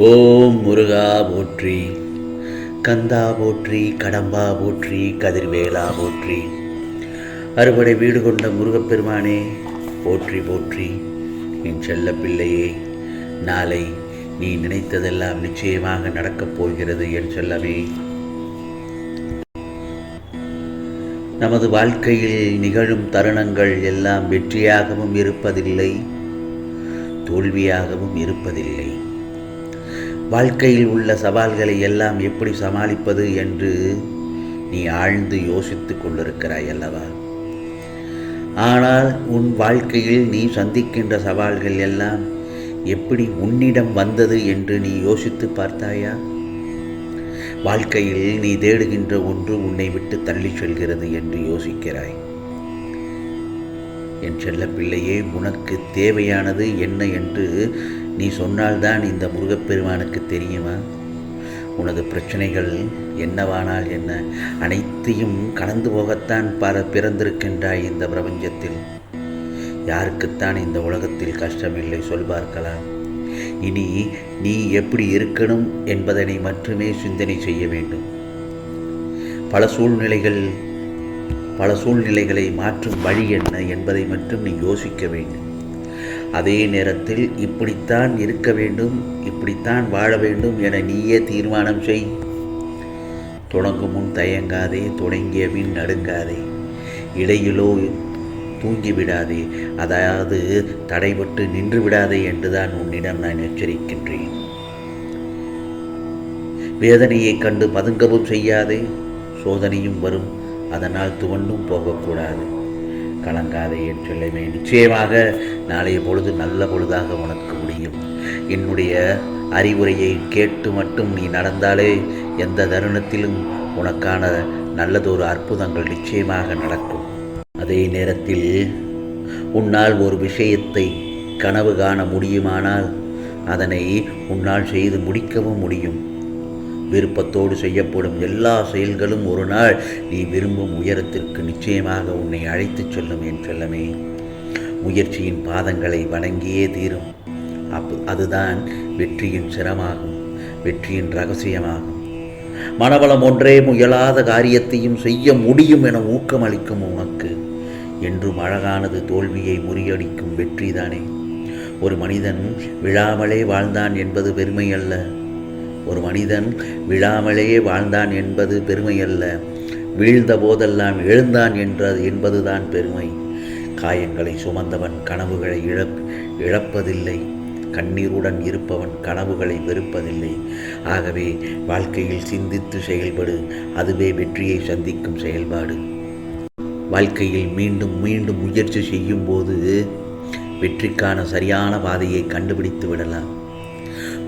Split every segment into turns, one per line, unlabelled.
ஓம் முருகா போற்றி கந்தா போற்றி கடம்பா போற்றி கதிர்வேலா போற்றி. அறுபடை வீடு கொண்ட முருகப்பெருமானே போற்றி போற்றி. என் செல்ல பிள்ளையே நாளை நீ நினைத்ததெல்லாம் நிச்சயமாக நடக்கப் போகிறது என் செல்லமே. நமது வாழ்க்கையில் நிகழும் தருணங்கள் எல்லாம் வெற்றியாகவும் இருப்பதில்லை தோல்வியாகவும் இருப்பதில்லை. வாழ்க்கையில் உள்ள சவால்களை எல்லாம் எப்படி சமாளிப்பது என்று நீ ஆழ்ந்து யோசித்துக் கொண்டிருக்கிறாய் அல்லவா? ஆனால் உன் வாழ்க்கையில் நீ சந்திக்கின்ற சவால்கள் எல்லாம் எப்படி உன்னிடம் வந்தது என்று நீ யோசித்து பார்த்தாயா? வாழ்க்கையில் நீ தேடுகின்ற ஒன்று உன்னை விட்டு தள்ளிச் செல்கிறது என்று யோசிக்கிறாய். என் செல்ல பிள்ளையே உனக்கு தேவையானது என்ன என்று நீ சொன்னால்தான் இந்த முருகப்பெருமானுக்கு தெரியுமா? உனது பிரச்சனைகள் என்னவானால் என்ன? அனைத்தையும் கடந்து போகத்தான் பல பிறந்திருக்கின்றாய் இந்த பிரபஞ்சத்தில். யாருக்குத்தான் இந்த உலகத்தில் கஷ்டமில்லை சொல் பார்க்கலாம். இனி நீ எப்படி இருக்கணும் என்பதனை மட்டுமே சிந்தனை செய்ய வேண்டும். பல சூழ்நிலைகள் பல சூழ்நிலைகளை மாற்றும் வழி என்ன என்பதை மட்டும் நீ யோசிக்க வேண்டும். அதே நேரத்தில் இப்படித்தான் இருக்க வேண்டும் இப்படித்தான் வாழ வேண்டும் என நீயே தீர்மானம் செய். தொடங்கும் முன் தயங்காதே தொடங்கிய பின் நடுங்காதே. இடையிலோ தூங்கிவிடாதே அதாவது தடைபட்டு நின்று விடாதே என்றுதான் உன்னிடம் நான் எச்சரிக்கின்றேன். வேதனையைக் கண்டு பதுங்கவும் செய்யாதே சோதனையும் வரும் அதனால் துவண்டும் போகக்கூடாது. கலங்காதே என் செல்லமே நிச்சயமாக நாளைய பொழுது நல்ல பொழுதாக உனக்கு முடியும். என்னுடைய அறிவுரையை கேட்டு மட்டும் நீ நடந்தாலே எந்த தருணத்திலும் உனக்கான நல்லதொரு அற்புதங்கள் நிச்சயமாக நடக்கும். அதே நேரத்தில் உன்னால் ஒரு விஷயத்தை கனவு காண முடியுமானால் அதனை உன்னால் செய்து முடிக்கவும் முடியும். விருப்பத்தோடு செய்யப்படும் எல்லா செயல்களும் ஒரு நாள் நீ விரும்பும் உயரத்திற்கு நிச்சயமாக உன்னை அழைத்துச் செல்லும் என் செல்லமே. முயற்சியின் பாதங்களை வணங்கியே தீரும். அப் அதுதான் வெற்றியின் சிரமாகும் வெற்றியின் ரகசியமாகும். மனபலம் ஒன்றே முயலாத காரியத்தையும் செய்ய முடியும் என ஊக்கமளிக்கும் உனக்கு. என்றும் அழகானது தோல்வியை முறியடிக்கும் வெற்றிதானே. ஒரு மனிதன் விழாமலே வாழ்ந்தான் என்பது பெருமை அல்ல ஒரு மனிதன் விழாமலேயே வாழ்ந்தான் என்பது பெருமை அல்ல வீழ்ந்த போதெல்லாம் எழுந்தான் என்றது என்பதுதான் பெருமை. காயங்களை சுமந்தவன் கனவுகளை இழப் இழப்பதில்லை. கண்ணீருடன் இருப்பவன் கனவுகளை வெறுப்பதில்லை. ஆகவே வாழ்க்கையில் சிந்தித்து செயல்படு. அதுவே வெற்றியை சந்திக்கும் செயல்பாடு. வாழ்க்கையில் மீண்டும் மீண்டும் முயற்சி செய்யும் போது வெற்றிக்கான சரியான பாதையை கண்டுபிடித்து விடலாம்.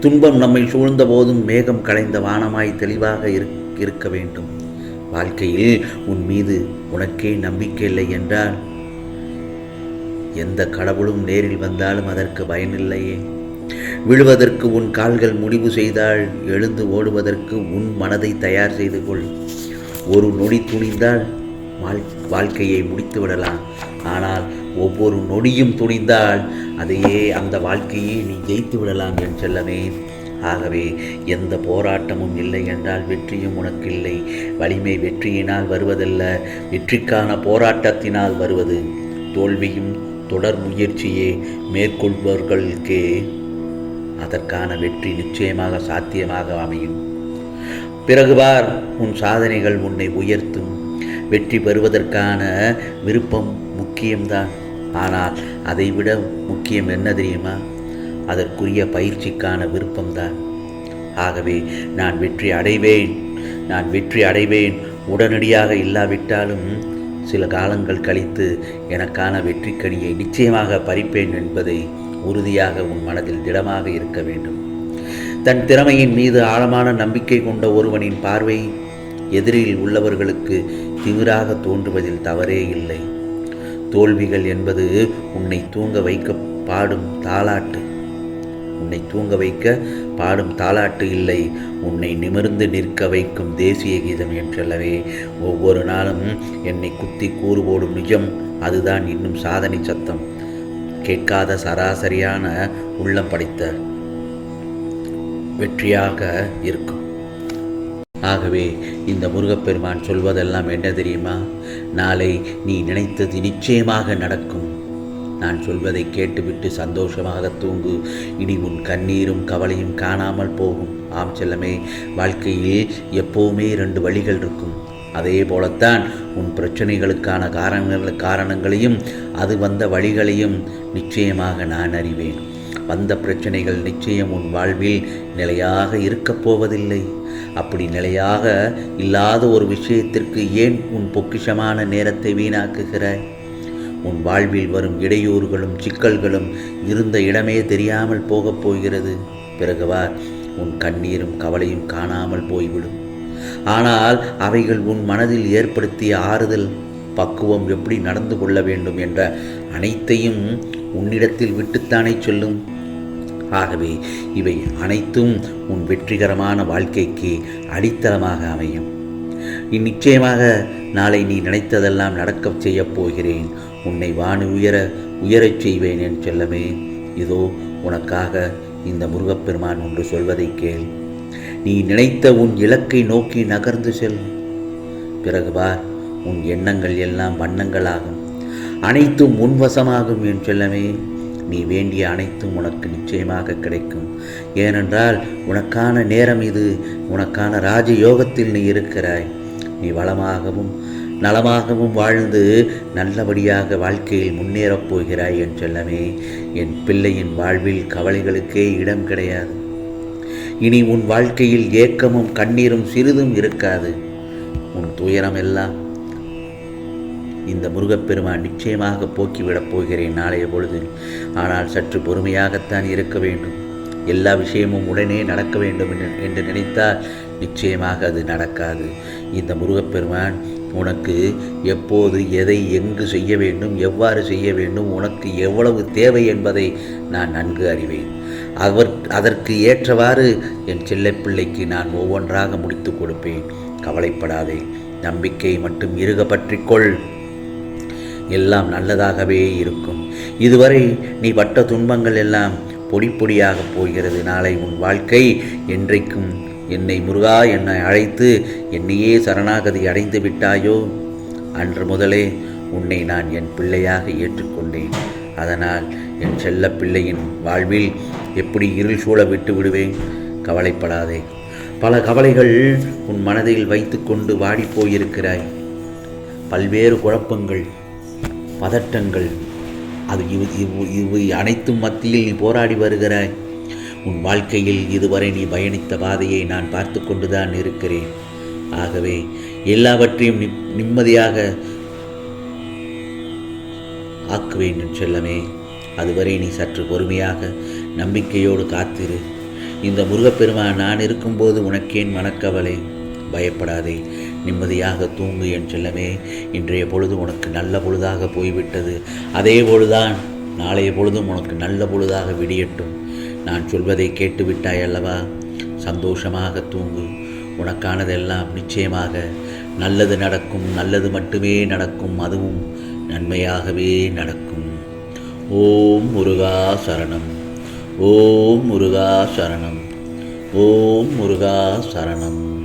துன்பம் நம்மை சூழ்ந்த போதும் மேகம் களைந்த வானமாய் தெளிவாக இருக்க வேண்டும். வாழ்க்கையில் உன் மீது உனக்கே நம்பிக்கை இல்லை என்றால் எந்த கடவுளும் நேரில் வந்தாலும் அதற்கு பயனில்லையே. விழுவதற்கு உன் கால்கள் முடிவு செய்தால் எழுந்து ஓடுவதற்கு உன் மனதை தயார் செய்து கொள். ஒரு நொடி துணிந்தால் வாழ்க்கையை முடித்து விடலாம் ஆனால் ஒவ்வொரு நொடியும் துணிந்தால் அதையே அந்த வாழ்க்கையை நீ ஜெயித்து விடலாம் என் செல்லமே. ஆகவே எந்த போராட்டமும் இல்லை என்றால் வெற்றியும் உனக்கு இல்லை வலிமை வெற்றியினால் வருவதல்ல வெற்றிக்கான போராட்டத்தினால் வருவது. தோல்வியும் தொடர் முயற்சியே மேற்கொள்பவர்களுக்கே அதற்கான வெற்றி நிச்சயமாக சாத்தியமாக அமையும். பிறகுவார் உன் சாதனைகள் உன்னை உயர்த்தும். வெற்றி பெறுவதற்கான விருப்பம் முக்கியம்தான். ஆனால் அதைவிட முக்கியம் என்ன தெரியுமா? அதற்குரிய பயிற்சிக்கான விருப்பம்தான். ஆகவே நான் வெற்றி அடைவேன் நான் வெற்றி அடைவேன். உடனடியாக இல்லாவிட்டாலும் சில காலங்கள் கழித்து எனக்கான வெற்றிக்கனியை நிச்சயமாக பறிப்பேன் என்பதை உறுதியாக உன் மனதில் திடமாக இருக்க வேண்டும். தன் திறமையின் மீது ஆழமான நம்பிக்கை கொண்ட ஒருவனின் பார்வை எதிரில் உள்ளவர்களுக்கு திமிராக தோன்றுவதில் தவறே இல்லை. தோல்விகள் என்பது உன்னை தூங்க வைக்க பாடும் தாளாட்டு. உன்னை தூங்க வைக்க பாடும் தாலாட்டு இல்லை. உன்னை நிமிர்ந்து நிற்க வைக்கும் தேசிய கீதம் என்றல்லவே ஒவ்வொரு நாளும் என்னை குத்தி கூறு போடும் நிஜம் அதுதான் இன்னும் சாதனை சத்தம். கேட்காத சராசரியான உள்ளம் படைத்த வெற்றியாக இருக்கும். ஆகவே இந்த முருகப்பெருமான் சொல்வதெல்லாம் என்ன தெரியுமா? நாளை நீ நினைத்தது நிச்சயமாக நடக்கும். நான் சொல்வதை கேட்டுவிட்டு சந்தோஷமாக தூங்கு. இனி உன் கண்ணீரும் கவலையும் காணாமல் போகும். ஆம் செல்லமே வாழ்க்கையில் எப்போவுமே இரண்டு வழிகள் இருக்கும். அதே போலத்தான் உன் பிரச்சனைகளுக்கான காரணங்கள் காரணங்களையும் அது வந்த வழிகளையும் நிச்சயமாக நான் அறிவேன். வந்த பிரச்சனைகள் நிச்சயம் உன் வாழ்வில் நிலையாக இருக்கப் போவதில்லை. அப்படி நிலையாக இல்லாத ஒரு விஷயத்திற்கு ஏன் உன் பொக்கிஷமான நேரத்தை வீணாக்குகிறாய்? உன் வாழ்வில் வரும் இடையூறுகளும் சிக்கல்களும் இருந்த இடமே தெரியாமல் போகப் போகிறது. பிறகுவா உன் கண்ணீரும் கவலையும் காணாமல் போய்விடும். ஆனால் அவைகள் உன் மனதில் ஏற்படுத்திய ஆறுதல் பக்குவம் எப்படி நடந்து கொள்ள வேண்டும் என்ற அனைத்தையும் உன்னிடத்தில் விட்டுத்தானே சொல்லும்? ஆகவே இவை அனைத்தும் உன் வெற்றிகரமான வாழ்க்கைக்கு அடித்தளமாக அமையும். நிச்சயமாக நாளை நீ நினைத்ததெல்லாம் நடக்கச் செய்யப் போகிறேன். உன்னை வானு உயர உயரச் செய்வேன் என் செல்லமே. இதோ உனக்காக இந்த முருகப்பெருமான் ஒன்று சொல்வதை கேள். நீ நினைத்த உன் இலக்கை நோக்கி நகர்ந்து செல். பிறகு பார் உன் எண்ணங்கள் எல்லாம் வண்ணங்களாகும். அனைத்தும் உன்வசமாகும் என் செல்லமே. நீ வேண்டிய அனைத்தும் உனக்கு நிச்சயமாக கிடைக்கும். ஏனென்றால் உனக்கான நேரம் இது. உனக்கான ராஜ யோகத்தில் நீ இருக்கிறாய். நீ வளமாகவும் நலமாகவும் வாழ்ந்து நல்லபடியாக வாழ்க்கையில் முன்னேறப் போகிறாய் என் செல்லமே. என் பிள்ளையின் வாழ்வில் கவலைகளுக்கே இடம் கிடையாது. இனி உன் வாழ்க்கையில் ஏக்கமும் கண்ணீரும் சிறிதும் இருக்காது. உன் துயரம் எல்லாம் இந்த முருகப்பெருமான் நிச்சயமாக போக்கிவிடப் போகிறேன் நாளைய பொழுது. ஆனால் சற்று பொறுமையாகத்தான் இருக்க வேண்டும். எல்லா விஷயமும் உடனே நடக்க வேண்டும் என்று- நினைத்தால் நிச்சயமாக அது நடக்காது. இந்த முருகப்பெருமான் உனக்கு எப்போது எதை எங்கு செய்ய வேண்டும் எவ்வாறு செய்ய வேண்டும் உனக்கு எவ்வளவு தேவை என்பதை நான் நன்கு அறிவேன். அவர் அதற்கு ஏற்றவாறு என் செல்லப்பிள்ளைக்கு நான் ஒவ்வொன்றாக முடித்து கொடுப்பேன். கவலைப்படாதே. நம்பிக்கை மட்டும் இறுக பற்றிக்கொள் எல்லாம் நல்லதாகவே இருக்கும். இதுவரை நீ பட்ட துன்பங்கள் எல்லாம் பொடி பொடியாக போகிறது. நாளை உன் வாழ்க்கை என்றைக்கும் என்னை முருகா என்னை அழைத்து என்னையே சரணாகதி அடைந்து விட்டாயோ? அன்று முதலே உன்னை நான் என் பிள்ளையாக ஏற்றுக்கொண்டேன். அதனால் என் செல்ல பிள்ளையின் வாழ்வில் எப்படி இருள் சூழ விட்டு விடுவேன்? கவலைப்படாதே. பல கவலைகள் உன் மனதில் வைத்துக்கொண்டு வாடிப் போயிருக்கிறாய். பல்வேறு குழப்பங்கள் பதட்டங்கள். அது இவு இவு இவை அனைத்தும் மத்தியில் நீ போராடி வருகிறாய். உன் வாழ்க்கையில் இதுவரை நீ பயணித்த பாதையை நான் பார்த்து கொண்டுதான் இருக்கிறேன். ஆகவே எல்லாவற்றையும் நிம்மதியாக ஆக்க வேண்டும் செல்லமே. அதுவரை நீ சற்று பொறுமையாக நம்பிக்கையோடு காத்திரு. இந்த முருகப்பெருமான் நான் இருக்கும்போது உனக்கேன் மனக்கவலை. பயப்படாதே. நிம்மதியாக தூங்கு என் செல்லமே. இன்றைய பொழுது உனக்கு நல்ல பொழுதாக போய்விட்டது. அதே பொழுதுதான் நாளைய பொழுதும் உனக்கு நல்ல பொழுதாக விடியட்டும். நான் சொல்வதை கேட்டுவிட்டாய் அல்லவா? சந்தோஷமாக தூங்கு. உனக்கானதெல்லாம் நிச்சயமாக நல்லது நடக்கும். நல்லது மட்டுமே நடக்கும். அதுவும் நன்மையாகவே நடக்கும். ஓம் முருகா சரணம். ஓம் முருகா சரணம். ஓம் முருகா சரணம்.